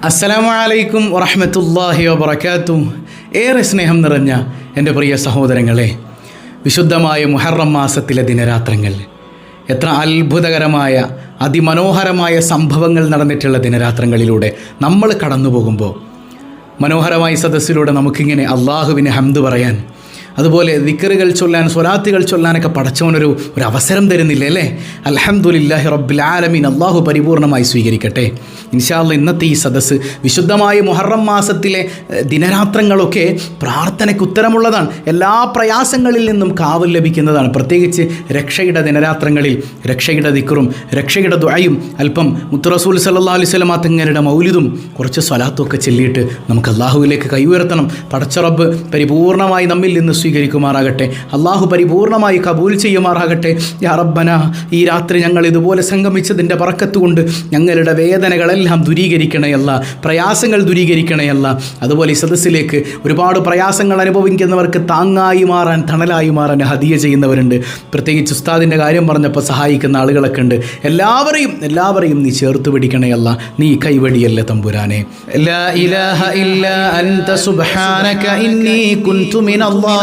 അസ്സലാമു അലൈക്കും വറഹമത്തല്ലാഹി വബർക്കാത്തു ഏറെ സ്നേഹം നിറഞ്ഞ എന്റെ പ്രിയ സഹോദരങ്ങളെ വിശുദ്ധമായ മുഹറം മാസത്തിലെ ദിനരാത്രങ്ങൾ എത്ര അത്ഭുതകരമായ അതിമനോഹരമായ സംഭവങ്ങൾ നടന്നിട്ടുള്ള ദിനരാത്രങ്ങളിലൂടെ നമ്മൾ കടന്നു പോകുമ്പോൾ മനോഹരമായ സദസ്സിലൂടെ നമുക്കിങ്ങനെ അള്ളാഹുവിനെ ഹംദ് പറയാൻ അതുപോലെ ദിക്കറുകൾ ചൊല്ലാൻ സ്വലാത്തുകൾ ചൊല്ലാനൊക്കെ പടച്ചവനൊരു ഒരു അവസരം തരുന്നില്ല അല്ലേ? അലഹമുല്ലാഹി റബ്ബിൽ ആലമീൻ. അള്ളാഹു പരിപൂർണമായി സ്വീകരിക്കട്ടെ. ഇൻഷാല്ല ഇന്നത്തെ ഈ സദസ്സ് വിശുദ്ധമായ മുഹറം മാസത്തിലെ ദിനരാത്രങ്ങളൊക്കെ പ്രാർത്ഥനയ്ക്ക് ഉത്തരമുള്ളതാണ്. എല്ലാ പ്രയാസങ്ങളിൽ നിന്നും കാവൽ ലഭിക്കുന്നതാണ്. പ്രത്യേകിച്ച് രക്ഷയുടെ ദിനരാത്രങ്ങളിൽ രക്ഷയുടെ ദിക്കറും രക്ഷയുടെ ദുആയും അല്പം മുത്തുറസൂൽ സല്ലാ അലൈഹി സ്വലമാ തങ്ങളുടെ മൗലിദും കുറച്ച് സ്വലാത്തും ഒക്കെ ചൊല്ലിയിട്ട് നമുക്ക് അള്ളാഹുവിലേക്ക് കൈ ഉയർത്തണം. പടച്ചറബ് പരിപൂർണമായി നമ്മിൽ നിന്ന് സ്വീകരിക്കുമാറാകട്ടെ. അള്ളാഹു പരിപൂർണമായി കബൂൽ ചെയ്യുമാറാകട്ടെ. യാ ഈ രാത്രി ഞങ്ങൾ ഇതുപോലെ സംഗമിച്ചതിന്റെ പറക്കത്ത് കൊണ്ട് ഞങ്ങളുടെ വേദനകളെല്ലാം ദൂരീകരിക്കണയല്ല പ്രയാസങ്ങൾ ദൂരീകരിക്കണയല്ല. അതുപോലെ ഈ സദസ്സിലേക്ക് ഒരുപാട് പ്രയാസങ്ങൾ അനുഭവിക്കുന്നവർക്ക് താങ്ങായി മാറാൻ തണലായി മാറാൻ ഹദിയ ചെയ്യുന്നവരുണ്ട്. പ്രത്യേകിച്ച് ഉസ്താദിന്റെ കാര്യം പറഞ്ഞപ്പോൾ സഹായിക്കുന്ന ആളുകളൊക്കെ ഉണ്ട്. എല്ലാവരെയും എല്ലാവരെയും നീ ചേർത്ത് പിടിക്കണയല്ല നീ കൈവടിയല്ല തമ്പുരാനെ. ഇലാഹ ഇല്ല അൻത സുബ്ഹാനക ഇന്നി കുൻതു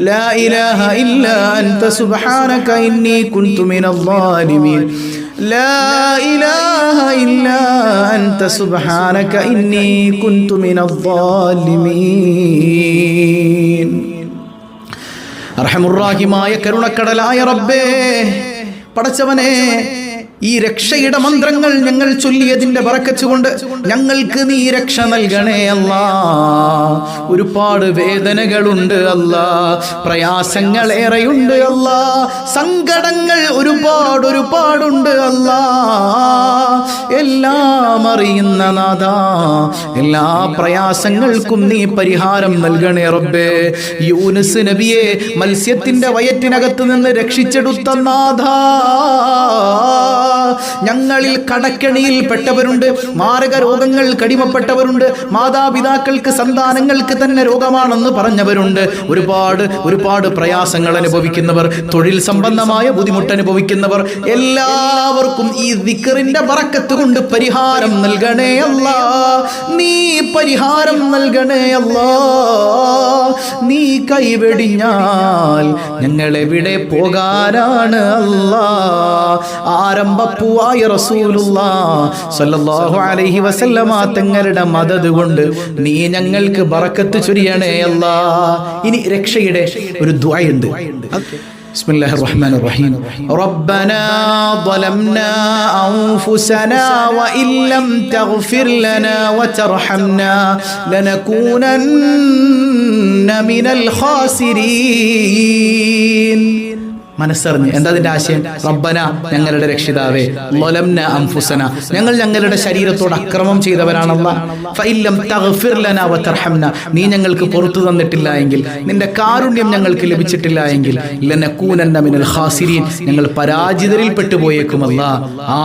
لا إله إلا أنت سبحانك إني كنت من الظالمين لا إله إلا أنت سبحانك إني كنت من الظالمين അർഹമുറാഹിമായ കരുണക്കടലായ റബ്ബേ പടച്ചവനെ ഈ രക്ഷയുടെ മന്ത്രങ്ങൾ ഞങ്ങൾ ചൊല്ലിയതിന്റെ പറക്കച്ചുകൊണ്ട് ഞങ്ങൾക്ക് നീ രക്ഷ നൽകണേ അല്ല. ഒരുപാട് വേദനകളുണ്ട് അല്ല. പ്രയാസങ്ങൾ ഏറെയുണ്ട് അല്ല. സങ്കടങ്ങൾ ഒരുപാട് ഒരുപാടുണ്ട് അല്ല. എല്ലാം അറിയുന്ന നാഥ. എല്ലാ പ്രയാസങ്ങൾക്കും നീ പരിഹാരം നൽകണേ റബ്ബേ. യൂനുസ് നബിയെ മത്സ്യത്തിന്റെ വയറ്റിനകത്ത് നിന്ന് രക്ഷിച്ചെടുത്ത നാഥ. ഞങ്ങളിൽ കടക്കണിയിൽ പെട്ടവരുണ്ട് മാരക രോഗങ്ങൾ കടിമപ്പെട്ടവരുണ്ട്. മാതാപിതാക്കൾക്ക് സന്താനങ്ങൾക്ക് തന്നെ രോഗമാണെന്ന് പറഞ്ഞവരുണ്ട്. ഒരുപാട് ഒരുപാട് പ്രയാസങ്ങൾ അനുഭവിക്കുന്നവർ തൊഴിൽ സംബന്ധമായ ബുദ്ധിമുട്ട് അനുഭവിക്കുന്നവർ എല്ലാവർക്കും ഈ ദിക്കറിന്റെ ബറക്കത്ത് കൊണ്ട് പരിഹാരം നൽകണേ അല്ല. നീ പരിഹാരം നൽകണേ അല്ല. നീ കൈവെടിഞ്ഞാൽ ഞങ്ങൾ എവിടെ പോകാനാണ് അല്ല. ആരംഭപ്പൂവായ റസൂലുള്ള സല്ലല്ലാഹു അലൈഹി വസല്ലമ തങ്ങളുടെ മദത് കൊണ്ട് നീ ഞങ്ങൾക്ക് ബറക്കത്ത് ചൊരിയണേ അല്ല ഇനി രക്ഷയുടെ ഒരു ദ്വായുണ്ട് بسم الله الرحمن الرحيم ربنا ظلمنا أنفسنا وإن لم تغفر لنا وترحمنا لنكونن من الخاسرين മനസ്സറിഞ്ഞ്. എന്താ അതിന്റെ ആശയം? റബ്ബന ഞങ്ങളുടെ രക്ഷിതാവേ ലൊലംന അംഫുസന ഞങ്ങൾ ഞങ്ങളുടെ ശരീരത്തോട് അക്രമം ചെയ്തവരാണല്ല. ഫഇല്ലം തഗ്ഫിർ ലനാ വതർഹംന. നീ ഞങ്ങൾക്ക് പുറത്തു തന്നിട്ടില്ല എങ്കിൽ നിന്റെ കാരുണ്യം ഞങ്ങൾക്ക് ലഭിച്ചിട്ടില്ല എങ്കിൽ ലനകൂനന്ന മിനൽ ഖാസിരീൻ. ഞങ്ങൾ പരാജിതരിൽ പെട്ടുപോയേക്കുമല്ല ആ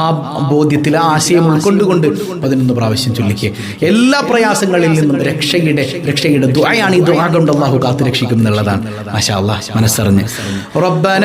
ബോധ്യത്തിൽ ആ ആശയം ഉൾക്കൊണ്ടുകൊണ്ട് പതിനൊന്ന് പ്രാവശ്യം ചൊല്ലിക്കുക എല്ലാ പ്രയാസങ്ങളിൽ നിന്നും രക്ഷയുടെ രക്ഷയുടെ ദുആയാണ് ഈ ദുആ കൊണ്ട് അള്ളാഹു കാത്തു രക്ഷിക്കും എന്നുള്ളതാണ് മാഷാ അല്ലാഹ് മനസ്സറിഞ്ഞ്. റബ്ബന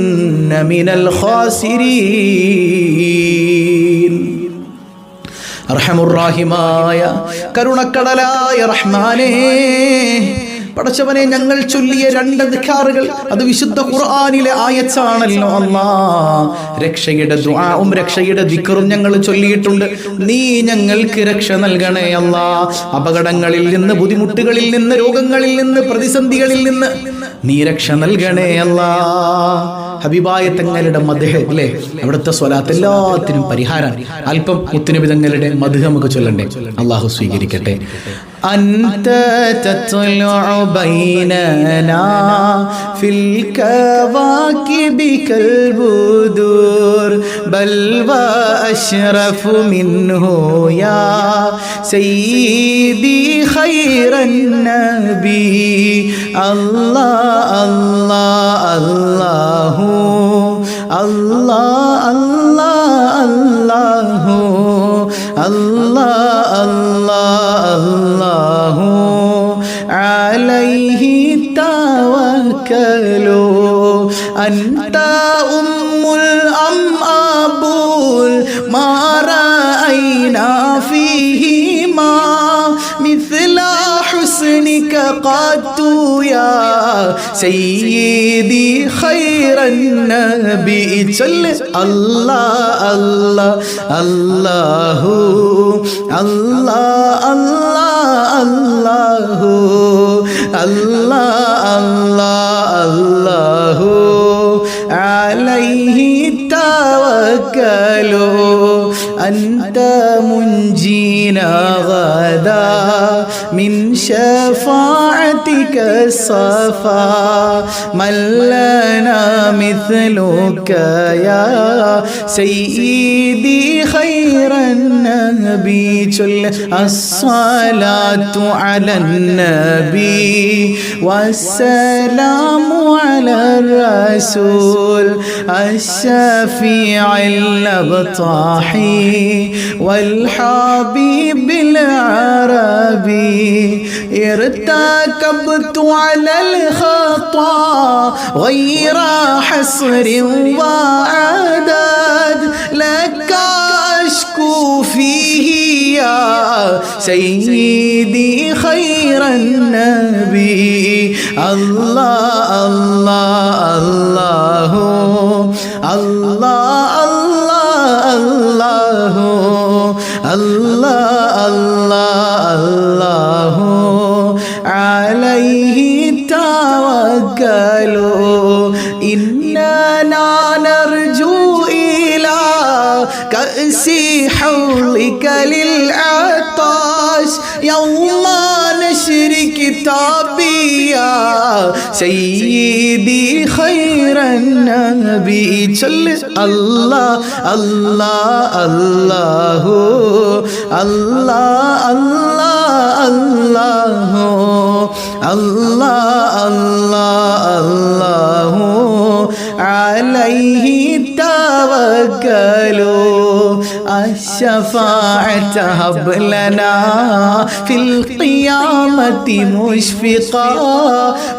മിനൽ ഖാസിരീൻ. അർഹമുറാഹിമായ കരുണക്കടലായ റഹ്മാനേ പടച്ചവനെ ഞങ്ങൾ ചൊല്ലിയ രണ്ട് നിഖാറുകൾ അത് വിശുദ്ധ ഖുർആാനിലെ ആയച്ചാണല്ലോ അല്ലാ. രക്ഷയുടെ ദ്വാവും രക്ഷയുടെ ദിക്കറും ഞങ്ങൾ ചൊല്ലിയിട്ടുണ്ട്. നീ ഞങ്ങൾക്ക് രക്ഷ നൽകണേ അല്ലാ. അപകടങ്ങളിൽ നിന്ന് ബുദ്ധിമുട്ടുകളിൽ നിന്ന് രോഗങ്ങളിൽ നിന്ന് പ്രതിസന്ധികളിൽ നിന്ന് നീ രക്ഷ നൽകണേ അല്ലാ. ഹബീബായ തങ്ങളുടെ മധുഹ അല്ലേ അവിടുത്തെ സ്വലാത്ത് എല്ലാത്തിനും പരിഹാരം അല്പം മുത്തുനബി തങ്ങളുടെ മധുഹ നമുക്ക് ചൊല്ലണ്ടേ അള്ളാഹു സ്വീകരിക്കട്ടെ أنت تطلع بيننا في الكواكب كالبدور بل وأشرف منه يا سيدي خير النبي. الله الله الله الله الله الله الله الله الله عليه توكلوا أنت سيدي خير النبي صلى الله الله الله الله الله الله الله الله الله عليه توكلوا أنت منجينا غدا من شفاعتك الصفا من لنا مثلك يا سيدي خير النبي جل الصلاة على النبي والسلام على الرسول الشفيع الأبطاحي. والحبيب العربي ارتكبت على الخطا غير حصر وعدد لك أشكو فيه يا سيدي خير النبي. الله الله الله الله. আল্লাহ سيدي خير النبي صل الله الله الله الله الله الله الله الله الله عليه توكلوا الشفاعة هب لنا في القيامة مشفقا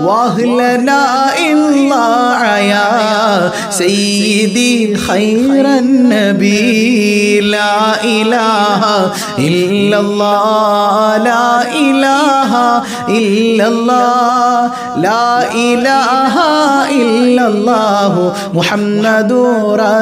وأهلنا إلا يا سيدي خير النبي. لا إله إلا الله لا إله إلا الله لا إله إلا الله. محمد رسول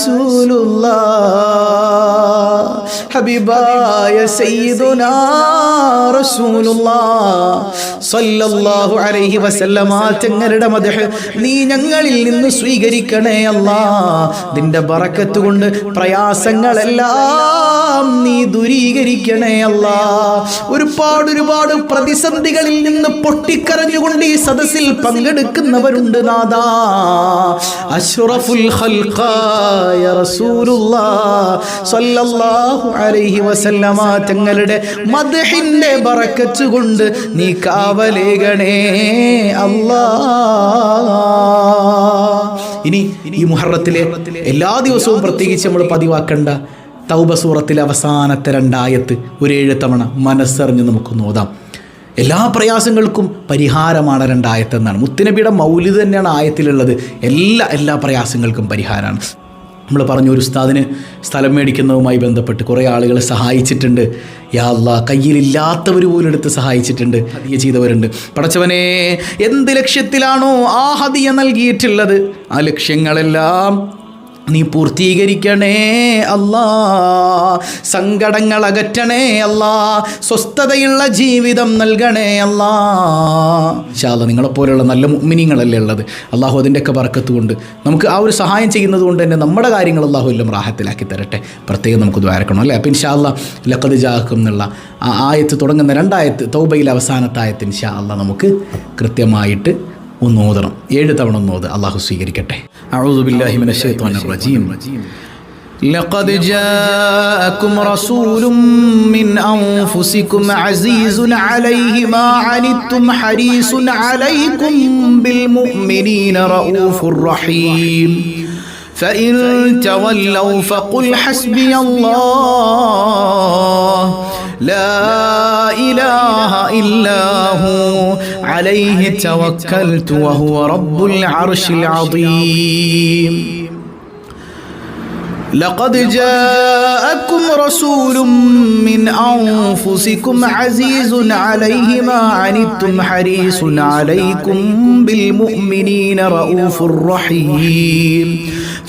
റസൂലുള്ള ഹബീബായ സയ്യിദുനാ റസൂലുള്ള സല്ലല്ലാഹു അലൈഹി വസല്ലമ തങ്ങളുടെ മദഹ് നീ ഞങ്ങളിൽ നിന്ന് സ്വീകരിക്കണേ അല്ലാ. നിന്റെ ബറക്കത്ത് കൊണ്ട് പ്രയാസങ്ങളെല്ലാം നീ ദൂരീകരിക്കണേ അല്ലാ. ഒരുപാട് ഒരുപാട് പ്രതിസന്ധികളിൽ നിന്ന് പൊട്ടിക്കരഞ്ഞുകൊണ്ട് ഈ സദസ്സിൽ പങ്കെടുക്കുന്നവരുണ്ട് നാദാ. അഷ്റഫുൽ ഖൽഖായ തങ്ങളുടെ മദഹിന്റെ ബറക്കത്ത് കൊണ്ട് നീ കാവലേകണേ അല്ലാ. ഇനി ഈ മുഹറത്തിലെ എല്ലാ ദിവസവും പ്രത്യേകിച്ച് നമ്മൾ പതിവാക്കേണ്ട തൗബസൂറത്തിലെ അവസാനത്തെ രണ്ടായത്ത് ഒരു ഏഴ് തവണ മനസ്സറിഞ്ഞ് നമുക്ക് നോതാം എല്ലാ പ്രയാസങ്ങൾക്കും പരിഹാരമാണ് രണ്ടായത്തെന്നാണ് മുത്തനബിയുടെ മൗലിദ് തന്നെയാണ് ആയത്തിലുള്ളത്. എല്ലാ എല്ലാ പ്രയാസങ്ങൾക്കും പരിഹാരമാണ്. നമ്മൾ പറഞ്ഞു ഒരു ഉസ്താദിന് സ്ഥലം മേടിക്കുന്നതുമായി ബന്ധപ്പെട്ട് കുറേ ആളുകൾ സഹായിച്ചിട്ടുണ്ട്. യാ അല്ലാ കയ്യിലില്ലാത്തവർ പോലും എടുത്ത് സഹായിച്ചിട്ടുണ്ട്. ഹദിയ ചെയ്തവരുണ്ട്. പടച്ചവനെ എന്ത് ലക്ഷ്യത്തിലാണോ ആ ഹദിയ നൽകിയിട്ടുള്ളത്? ആ ലക്ഷ്യങ്ങളെല്ലാം നീ പൂർത്തീകരിക്കണേ അല്ലാ. സങ്കടങ്ങൾ അകറ്റണേ അല്ലാ. സ്വസ്ഥതയുള്ള ജീവിതം നൽകണേ അല്ലാ. ശാല നിങ്ങളെപ്പോലെയുള്ള നല്ല മിനിങ്ങളല്ലേ ഉള്ളത്. അള്ളാഹു അതിന്റെയൊക്കെ വർക്കത്ത് കൊണ്ട് നമുക്ക് ആ ഒരു സഹായം ചെയ്യുന്നത് കൊണ്ട് തന്നെ നമ്മുടെ കാര്യങ്ങൾ അള്ളാഹു എല്ലാം റാഹത്തിലാക്കി തരട്ടെ. പ്രത്യേകം നമുക്ക് ദ്വാരക്കണം അല്ലേ? അപ്പം ഇൻഷാല്ല ലക്കത് ജാഹക്കും എന്നുള്ള ആ ആയത്ത് തുടങ്ങുന്ന രണ്ടായത്ത് തൗബയിൽ അവസാനത്തെ ആയത്ത് ഇൻഷാല്ല നമുക്ക് കൃത്യമായിട്ട് ഒന്ന് ഓതണം ഏഴ് തവണ ഒന്ന് ഓത് അള്ളാഹു സ്വീകരിക്കട്ടെ أعوذ بالله من الشيطان الرجيم لقد جاءكم رسول من أنفسكم عزيز عليه ما عنتم حريص عليكم بالمؤمنين رؤوف رحيم فإن تولوا فقل حسبي الله لا إله إلا هو. عليه توكلت وهو رب العرش العظيم. لقد جاءكم رسول من أنفسكم عزيز عليه ما عنتم حريص عليكم بالمؤمنين رؤوف رحيم.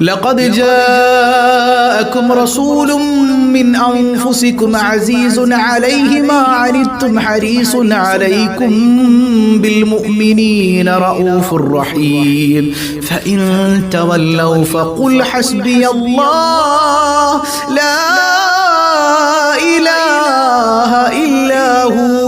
لقد جاءكم رسول من أنفسكم عزيز عليه ما عنتم حريص عليكم بالمؤمنين رؤوف رحيم. فإن تولوا فقل حسبي الله لا إله إلا هو.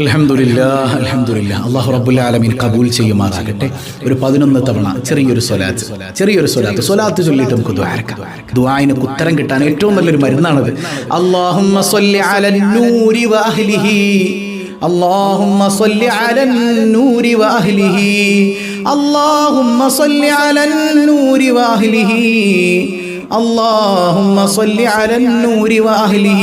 അൽഹംദുലില്ലാ അൽഹംദുലില്ലാ അള്ളാഹു റബ്ബുൽ ആലമീൻ കബൂൽ ചെയ്യുമാറാകട്ടെ ഒരു പതിനൊന്ന് തവണ ചെറിയൊരു സ്വലാത്ത് ചെറിയൊരു സ്വലാത്ത് സ്വലാത്ത് ചൊല്ലിയിട്ട് നമുക്ക് ദ്വാരക്കാം ദ്വായിന് ഉത്തരം കിട്ടാൻ ഏറ്റവും നല്ലൊരു മരുന്നാണത് അള്ളാഹുമ്മ സ്വല്ലി അലൻ നൂരി വഅഹ്ലിഹി اللهم صل على النور وأهله اللهم صل على النور وأهله اللهم صل على النور وأهله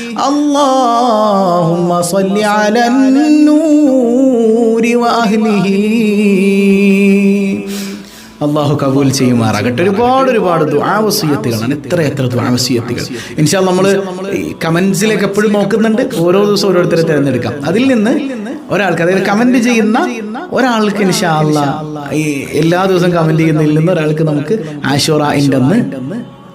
اللهم صل على النور وأهله അള്ളാഹു കബൂൽ ചെയ്യുമാറാകട്ടെ ഒരുപാട് ഒരുപാട് ദ്വാവസീയത്തുകളാണ് എത്ര എത്ര ദ്വാവസീയത്തുകൾ ഇൻഷാ നമ്മൾ കമന്റ്സിലേക്ക് എപ്പോഴും നോക്കുന്നുണ്ട് ഓരോ ദിവസം ഓരോരുത്തരെ തിരഞ്ഞെടുക്കാം അതിൽ നിന്ന് ഒരാൾക്ക് അതായത് കമന്റ് ചെയ്യുന്ന ഒരാൾക്ക് ഇൻഷാ അല്ലാ ഈ എല്ലാ ദിവസവും കമന്റ് ചെയ്യുന്നതിൽ നിന്ന് ഒരാൾക്ക് നമുക്ക് ആഷോറ അന്ന്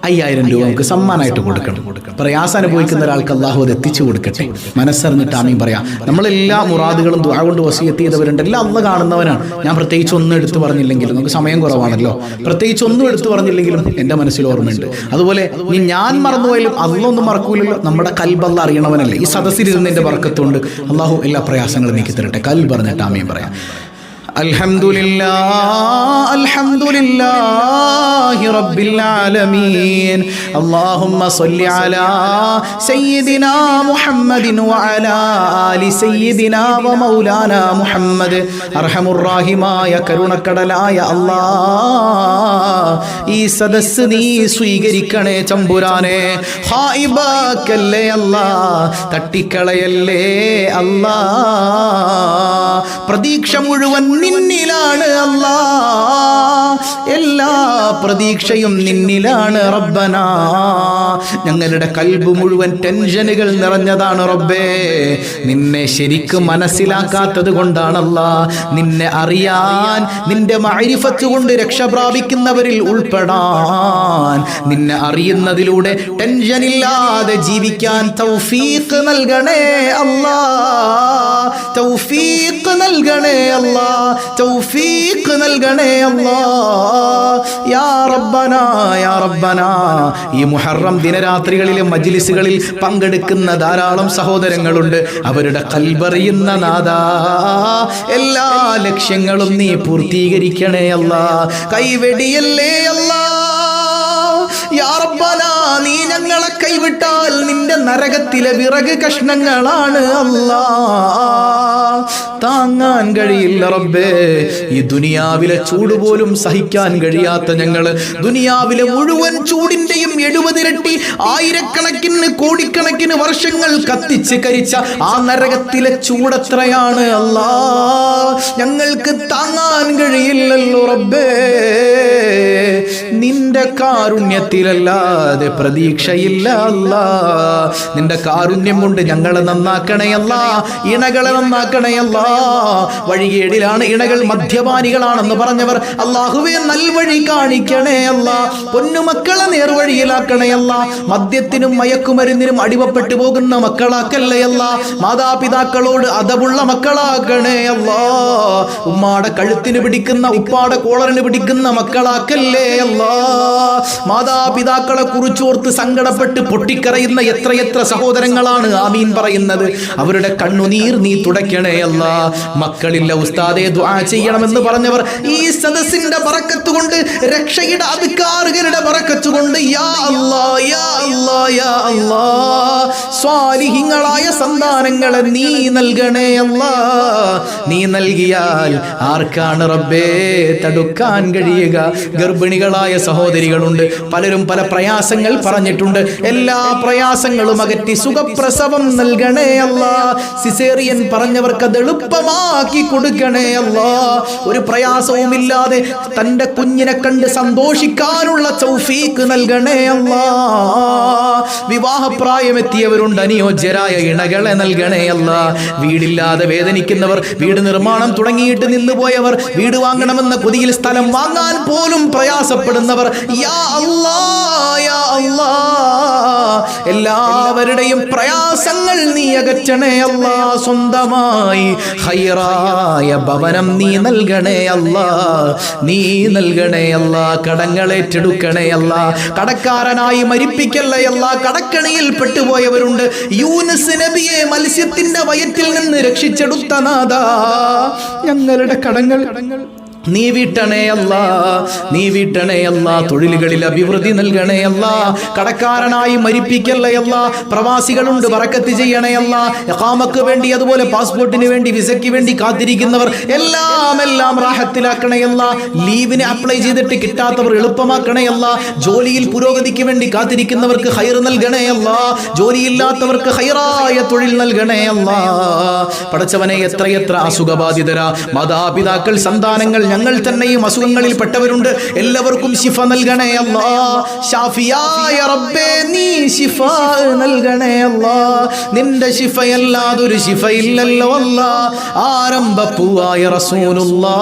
അയ്യായിരം രൂപ നമുക്ക് സമ്മാനമായിട്ട് കൊടുക്കണം. പ്രയാസം അനുഭവിക്കുന്ന ഒരാൾക്ക് അള്ളാഹു അത് എത്തിച്ചു കൊടുക്കട്ടെ. മനസ്സറിഞ്ഞിട്ട് ആമീൻ പറയാം. നമ്മളെല്ലാ മുറാദുകളും ദുആ കൊണ്ട് വസീയത്ത് ചെയ്തവരുണ്ട് എല്ലാം അള്ള കാണുന്നവനാണ്. ഞാൻ പ്രത്യേകിച്ച് ഒന്നും എടുത്തു പറഞ്ഞില്ലെങ്കിലും നമുക്ക് സമയം കുറവാണല്ലോ. പ്രത്യേകിച്ച് ഒന്നും എടുത്തു പറഞ്ഞില്ലെങ്കിലും എന്റെ മനസ്സിൽ ഓർമ്മയുണ്ട്. അതുപോലെ ഇനി ഞാൻ മറന്നുപോയാലും അള്ളൊന്നും മറക്കൂലല്ലോ. നമ്മുടെ കൽബല്ല അറിയണവനല്ലേ. ഈ സദസ്സിലിരുന്നതിന്റെ വർക്കത്തുകൊണ്ട് അള്ളാഹു എല്ലാ പ്രയാസങ്ങളും നീക്കി തരട്ടെ. കൽ പറഞ്ഞിട്ട് ആമീൻ പറയാം. സ്വീകരിക്കണേ ചമ്പുരാനെ. തട്ടിക്കളയല്ലേ അല്ലാ പ്രതീക്ഷ മുഴുവൻ നിന്നിലാണ് അല്ലാ. എല്ലാ പ്രതീക്ഷയും നിന്നിലാണ് റബ്ബന. ഞങ്ങളുടെ കൽബ് മുഴുവൻ ടെൻഷനുകൾ നിറഞ്ഞതാണ് റബ്ബേ. നിന്നെ ശരിക്കും മനസ്സിലാക്കാത്തത് കൊണ്ടാണല്ല. നിന്നെ അറിയാൻ നിന്റെ മൈരിഫത്ത് കൊണ്ട് രക്ഷ പ്രാപിക്കുന്നവരിൽ ഉൾപ്പെടാൻ. നിന്നെ അറിയുന്നതിലൂടെ ടെൻഷനില്ലാതെ ജീവിക്കാൻ തൗഫീഖ് നൽകണേ അല്ലാ. തൗഫീഖ് നൽകണേ അല്ലാ. തൗഫീഖ് നൽകണേ അല്ലാ. യാ യാ ഈ മുഹറം ദിനരാത്രികളിലെ മജ്ലിസുകളിൽ പങ്കെടുക്കുന്ന ധാരാളം സഹോദരങ്ങളുണ്ട്. അവരുടെ കൽബറിയുന്ന നാഥ എല്ലാ ലക്ഷ്യങ്ങളും നീ പൂർത്തീകരിക്കണേ അല്ല. കൈവെടിയല്ലേ അല്ല. നീ ഞങ്ങളെ കൈവിട്ടാൽ നിന്റെ നരകത്തിലെ വിറക് കഷ്ണങ്ങളാണ് അല്ലാ. താങ്ങാൻ കഴിയില്ല റബ്ബേ. ഈ ദുനിയാവിലെ ചൂട് പോലും സഹിക്കാൻ കഴിയാത്ത ഞങ്ങൾ ദുനിയാവിലെ മുഴുവൻ ചൂടിന്റെയും എഴുപതിരട്ടി ആയിരക്കണക്കിന് കോടിക്കണക്കിന് വർഷങ്ങൾ കത്തിച്ച് കരിച്ച ആ നരകത്തിലെ ചൂടത്രയാണ് അല്ലാ ഞങ്ങൾക്ക് താങ്ങാൻ കഴിയില്ലല്ലോ റബ്ബേ. നിന്റെ കാരുണ്യത്തിലല്ലാതെ പ്രതീക്ഷയില്ല അല്ല നിന്റെ കാരുണ്യം കൊണ്ട് ഞങ്ങളെ നന്നാക്കണയല്ല ഇണകളെ നന്നാക്കണയല്ല വഴികേടിലാണ് ഇണകൾ മദ്യപാനികളാണെന്ന് പറഞ്ഞവർ. അള്ളാഹുവെ നൽവഴി കാണിക്കണേ അല്ല. പൊന്നുമക്കളെ നേർവഴിയിലാക്കണേ അല്ല. മദ്യത്തിനും മയക്കുമരുന്നിനും അടിമപ്പെട്ടു പോകുന്ന മക്കളാക്കല്ലേ അല്ല. മാതാപിതാക്കളോട് അതവുള്ള മക്കളാക്കണേ അല്ല. ഉമ്മാടെ കഴുത്തിന് പിടിക്കുന്ന ഉപ്പാടെ കോളറിന് പിടിക്കുന്ന മക്കളാക്കല്ലേ അല്ല. മാതാപിതാക്കളെ കുറിച്ചോർത്ത് സങ്കടപ്പെട്ട് പൊട്ടിക്കറയുന്ന എത്രയെത്ര സഹോദരങ്ങളാണ് ആമീൻ പറയുന്നത്. അവരുടെ കണ്ണുനീർ നീ തുടയ്ക്കണേ അല്ല. മക്കളില്ല ഉസ്താദെ ദുആ ചെയ്യണമെന്ന് പറഞ്ഞവർ ഈ സദസ്സിന്റെ ബറക്കത്ത് കൊണ്ട് രക്ഷയുടെ അധികാറുകളുടെ ബറക്കത്ത് കൊണ്ട് യാ യാ യാ സ്വാലിഹിങ്ങളായ സന്താനങ്ങളെ നീ നൽകണേ അല്ലാ. നീ നൽകിയാൽ ആർക്കാണ് റബ്ബേ തടുക്കാൻ കഴിയുക? ഗർഭിണികളായ സഹോദരികളുണ്ട് പലരും പല പ്രയാസങ്ങൾ പറഞ്ഞിട്ടുണ്ട്. എല്ലാ പ്രയാസങ്ങളും അകറ്റി സുഖപ്രസവം നൽകണേ അല്ല. സിസേറിയൻ പറഞ്ഞവർക്ക് അത് എളുപ്പമാക്കി കൊടുക്കണേ അല്ല. ഒരു പ്രയാസവുമില്ലാതെ തന്റെ കുഞ്ഞിനെ കണ്ട് സന്തോഷിക്കാനുള്ള ചൗഫീക്ക് നൽകണേ അല്ല. വിവാഹപ്രായമെത്തിയവരുണ്ട് അനുയോജ്യരായ ഇണകളെ നൽകണേ അല്ല. വീടില്ലാതെ വേദനിക്കുന്നവർ വീട് നിർമ്മാണം തുടങ്ങിയിട്ട് നിന്നുപോയവർ വീട് വാങ്ങണമെന്ന കൊതിയിൽ സ്ഥലം വാങ്ങാൻ പോലും പ്രയാസപ്പെടുന്നവർ യാ യാ എല്ലാവരുടെയും പ്രയാസങ്ങൾ നീ അകറ്റണേ അല്ലാ. സ്വന്തമായി ഹൈറായ ഭവനം നീ നൽകണേ അല്ല. നീ നൽകണേ അല്ലാ. കടങ്ങളേറ്റെടുക്കണേ അല്ല. കടക്കാരനായി മരിപ്പിക്കല്ലേ അല്ല. കടക്കണിയിൽ പെട്ടുപോയവരുണ്ട്. യൂനസ് നബിയെ മത്സ്യത്തിന്റെ വയറ്റിൽ നിന്ന് രക്ഷിച്ചെടുത്ത നാദ ഞങ്ങളുടെ കടങ്ങൾ കടങ്ങൾ നീ വീട്ടണേ നീ വീട്ടണേ തൊഴിലുകളിൽ അഭിവൃദ്ധി നൽകണേ കടക്കാരനായി മരിപ്പിക്കല്ലേ അല്ല പ്രവാസികളുണ്ട് വറക്കത്ത് ചെയ്യണേ അല്ല വേണ്ടി അതുപോലെ പാസ്പോർട്ടിന് വേണ്ടി വിസയ്ക്ക് വേണ്ടി കാത്തിരിക്കുന്നവർ എല്ലാം എല്ലാം റാഹത്തിലാക്കണേ അല്ല ലീവിന് അപ്ലൈ ചെയ്തിട്ട് കിട്ടാത്തവർ എളുപ്പമാക്കണേ അല്ല ജോലിയിൽ പുരോഗതിക്ക് വേണ്ടി കാത്തിരിക്കുന്നവർക്ക് ഹൈർ നൽകണേ ജോലിയില്ലാത്തവർക്ക് ഹൈറായ തൊഴിൽ നൽകണേ അല്ല. പടച്ചവനെ എത്രയെത്ര അസുഖബാധിതര മാതാപിതാക്കൾ സന്താനങ്ങൾ ഞങ്ങൾ തന്നെയും അസുഖങ്ങളിൽ പെട്ടവരുണ്ട് എല്ലാവർക്കും ശിഫ നൽകണേ അല്ലാ. ഷാഫിയായ റബ്ബേ നീ ശിഫ നൽകണേ അല്ലാ. നിന്റെ ശിഫയല്ലാതൊരു ശിഫയില്ലല്ലോ അല്ല. ആരംഭപ്പൂവായ റസൂലുള്ളാ.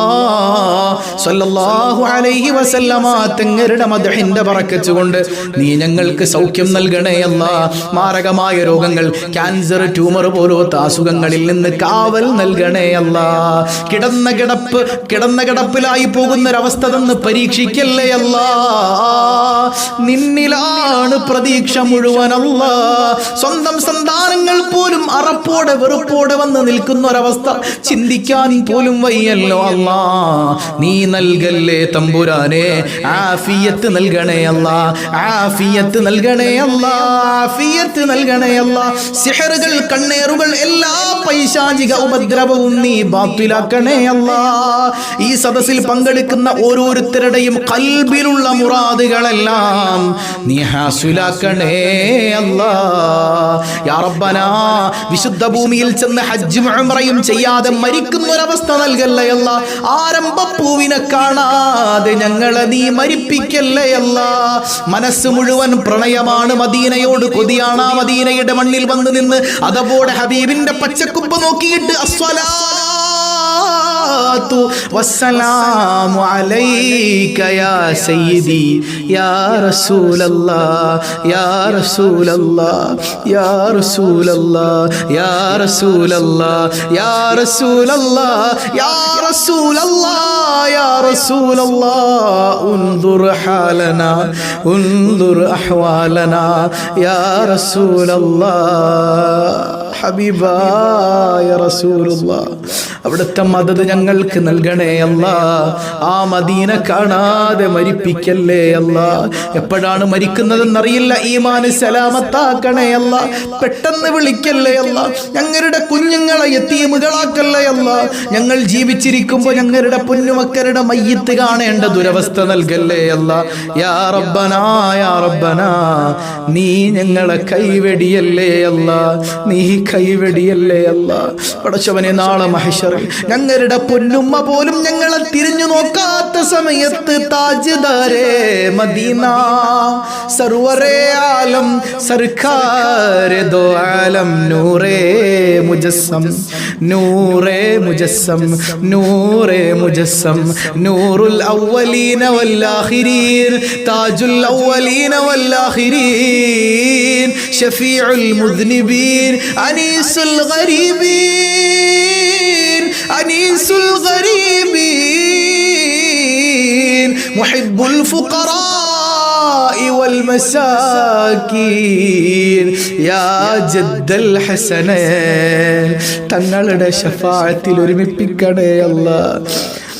സല്ലല്ലാഹു അലൈഹി വസല്ലമ തങ്ങളുടെ മദഹിന്റെ പറക്കച്ചുകൊണ്ട് കൊണ്ട് നീ ഞങ്ങൾക്ക് സൗഖ്യം നൽകണേ അല്ല. മാരകമായ രോഗങ്ങൾ ക്യാൻസർ ട്യൂമർ പോലത്തെ അസുഖങ്ങളിൽ നിന്ന് കാവൽ നൽകണേ അല്ല. കിടന്ന കിടപ്പ് കിടന്ന കിടപ്പിലായി പോകുന്ന ഒരവസ്ഥ തന്ന് പരീക്ഷിക്കല്ലേ അല്ല? നിന്നിലാണ് പ്രതീക്ഷ മുഴുവനല്ല സ്വന്തം സന്താനങ്ങൾ പോലും അറപ്പോടെ വെറുപ്പോടെ വന്ന് നിൽക്കുന്ന ഒരവസ്ഥ ചിന്തിക്കാൻ പോലും വയ്യല്ലോ അല്ല. നീ നൽകല്ലേ തമ്പുരാനെ? ആഫിയത്ത് നൽകണേ അല്ല. ആഫിയത്ത് നൽകണേ അല്ല. ആഫിയത്ത് നൽകണേ അല്ല. സിഹറുകൾ കണ്ണേറുകൾ എല്ലാ പൈശാചിക ഉപദ്രവവും നീ ബാത്തിലാക്കണേ അല്ല. ഈ സദസ്സിൽ പങ്കെടുക്കുന്ന ഓരോരുത്തരുടെയും കൽബിലുള്ള മുറാദുകളെല്ലാം നീ ഹാസുലാക്കണേ അല്ലാ. യാ റബ്ബനാ വിശുദ്ധ ഭൂമിയിൽ ചെന്ന് ഹജ്ജും ഉംറയും ചെയ്യാതെ മരിക്കുന്ന ഒരവസ്ഥ നൽകല്ലേ അല്ല. ആരംഭപ്പൂവിനെ കാണാതെ ഞങ്ങളെ നീ മരിപ്പിക്കല്ലേ അല്ല. മനസ്സ് മുഴുവൻ പ്രണയമാണ് മദീനയോട് കൊതിയാണ് മദീനയുടെ മണ്ണിൽ വന്ന് നിന്ന് അതപോലെ ഹബീബിന്റെ പച്ചക്കുപ്പ് നോക്കിയിട്ട് അസ്വലാ. والسلام عليك يا سيدي يا رسول الله يا رسول الله يا رسول الله يا رسول الله يا رسول الله يا رسول الله يا رسول الله انظر حالنا انظر احوالنا يا رسول الله ഹബീബായ റസൂലുള്ള അവിടുത്തെ മദത് ഞങ്ങൾക്ക് നൽകണേ അല്ല. ആ മദീന കാണാതെ മരിപ്പിക്കല്ലേ അല്ല. എപ്പോഴാണ് മരിക്കുന്നതെന്നറിയില്ല. ഈമാന് സലാമത്താക്കണേ അല്ല. പെട്ടെന്ന് വിളിക്കല്ലേ അല്ല. ഞങ്ങളുടെ കുഞ്ഞുങ്ങളെ എത്തിയമുകളാക്കല്ലേ അല്ല. ഞങ്ങൾ ജീവിച്ചിരിക്കുമ്പോൾ ഞങ്ങളുടെ പൊന്നുമക്കളുടെ മയ്യത്ത് കാണേണ്ട ദുരവസ്ഥ നൽകല്ലേ അല്ല. യാ റബ്ബനാ യാ റബ്ബനാ. നീ ഞങ്ങളെ കൈവെടിയല്ലേ അല്ല. നീ കൈവെടിയല്ലേ അല്ല. പടച്ചവനെ നാളെ മഹേശ്വറിൽ ഞങ്ങളുടെ പൊന്നുമ്മ പോലും ഞങ്ങളെ തിരിഞ്ഞു നോക്കാത്ത സമയത്ത് താജ്ദാരേ മദീന സർവറേ ആലം സർക്കാരെ ദോ ആലം നൂറേ മുജസ്സം നൂറേ മുജസ്സം നൂറേ മുജസ്സം നൂറുൽ അവലീന വല്ലാഹിരീൻ താജുൽ അവലീന വല്ലാഹിരീൻ ഷഫീഉൽ മുദ്നിബീൻ അനീസുൽ ഗരീബീൻ. അനീസുൽ ഗരീബീൻ മുഹിബ്ബുൽ ഫുഖറാ والمساكين يا جد الحسنين തങ്ങളുടെ ഷഫാഅത്തിൽ ഒരുമിപ്പിക്കണേ അല്ല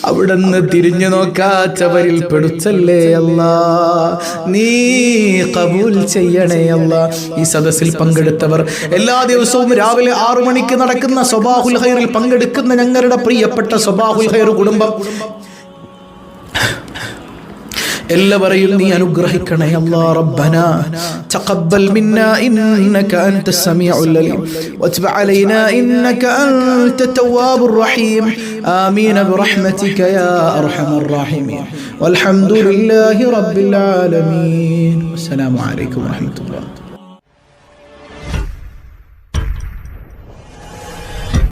അവിടുന്ന് തിരിഞ്ഞു നോക്കാത്തവരിൽ പെടുത്തല്ലേ അല്ല? നീ കബൂൽ ചെയ്യണേ അല്ല? ഈ സദസ്സിൽ പങ്കെടുത്തവർ എല്ലാ ദിവസവും രാവിലെ ആറു മണിക്ക് നടക്കുന്ന സ്വബാഹുൽ ഹൈറിൽ പങ്കെടുക്കുന്ന ഞങ്ങളുടെ പ്രിയപ്പെട്ട സ്വബാഹുൽ ഹൈർ കുടുംബം. എല്ലാവരെയും നീ അനുഗ്രഹിക്കണേ അല്ലാ റബ്ബന തഖബ്ബൽ മിന്നാ ഇന്നക അൻത സമീഉൽ അലീം വത്ബ അലൈനാ ഇന്നക അൻത തവ്വാബുർ റഹീം ആമീൻ برحمتك يا ارحم الراحمين والحمد لله رب العالمين والسلام عليكم ورحمه الله